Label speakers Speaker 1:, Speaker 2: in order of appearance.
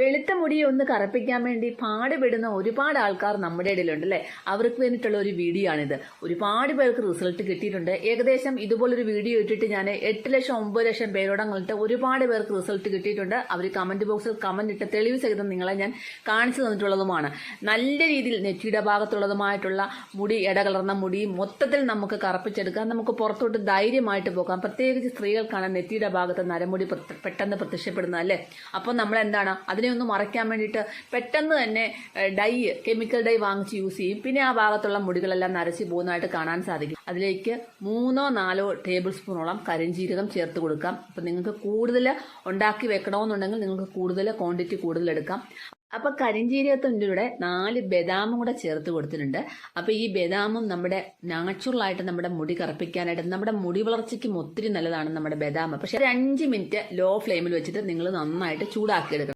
Speaker 1: വെളുത്ത മുടി ഒന്ന് കറുപ്പിക്കാൻ വേണ്ടി പാടുപെടുന്ന ഒരുപാട് ആൾക്കാർ നമ്മുടെ ഇടയിലുണ്ട് അല്ലേ? അവർക്ക് വേണ്ടിയിട്ടുള്ള ഒരു വീഡിയോ ആണിത് ഒരുപാട് പേർക്ക് റിസൾട്ട് കിട്ടിയിട്ടുണ്ട്. ഏകദേശം ഇതുപോലൊരു വീഡിയോ ഇട്ടിട്ട് ഞാൻ എട്ട് ലക്ഷം ഒമ്പത് ലക്ഷം പേരോടങ്ങളിട്ട് ഒരുപാട് പേർക്ക് റിസൾട്ട് കിട്ടിയിട്ടുണ്ട്. അവർ കമന്റ് ബോക്സിൽ കമന്റ് ഇട്ട് തെളിവ് സഹിതം നിങ്ങളെ ഞാൻ കാണിച്ചു തന്നിട്ടുള്ളതുമാണ്. നല്ല രീതിയിൽ നെറ്റിയുടെ ഭാഗത്തുള്ളതുമായിട്ടുള്ള മുടി ഇടകലർന്ന മുടി മൊത്തത്തിൽ നമുക്ക് കറപ്പിച്ചെടുക്കാം. നമുക്ക് പുറത്തോട്ട് ധൈര്യമായിട്ട് പോകാം. പ്രത്യേകിച്ച് സ്ത്രീകൾക്കാണ് നെറ്റിയുടെ ഭാഗത്ത് നരമുടി പെട്ടെന്ന് പ്രത്യക്ഷപ്പെടുന്നത് അല്ലേ? അപ്പോൾ നമ്മൾ എന്താണ് അതിനെ ഒന്ന് മറയ്ക്കാൻ വേണ്ടിയിട്ട് പെട്ടെന്ന് തന്നെ ഡൈ കെമിക്കൽ ഡൈ വാങ്ങിച്ച് യൂസ് ചെയ്യും. പിന്നെ ആ ഭാഗത്തുള്ള മുടികളെല്ലാം നരച്ച് പോകുന്നതായിട്ട് കാണാൻ സാധിക്കും. അതിലേക്ക് മൂന്നോ നാലോ ടേബിൾ സ്പൂണോളം കരിഞ്ജീരകം ചേർത്ത് കൊടുക്കാം. അപ്പം നിങ്ങൾക്ക് കൂടുതൽ ഉണ്ടാക്കി വെക്കണമെന്നുണ്ടെങ്കിൽ നിങ്ങൾക്ക് കൂടുതൽ ക്വാണ്ടിറ്റി കൂടുതൽ എടുക്കാം. അപ്പൊ കരിഞ്ജീരകത്തിന്റെ കൂടെ നാല് ബദാമും കൂടെ ചേർത്ത് കൊടുത്തിട്ടുണ്ട്. അപ്പൊ ഈ ബദാമും നമ്മുടെ നാച്ചുറൽ ആയിട്ട് നമ്മുടെ മുടി കറുപ്പിക്കാനായിട്ട് നമ്മുടെ മുടി വളർച്ചയ്ക്കും ഒത്തിരി നല്ലതാണ് നമ്മുടെ ബദാം പക്ഷെ ഒരു അഞ്ച് മിനിറ്റ് ലോ ഫ്ലെയിമിൽ വെച്ചിട്ട് നിങ്ങൾ നന്നായിട്ട് ചൂടാക്കി എടുക്കണം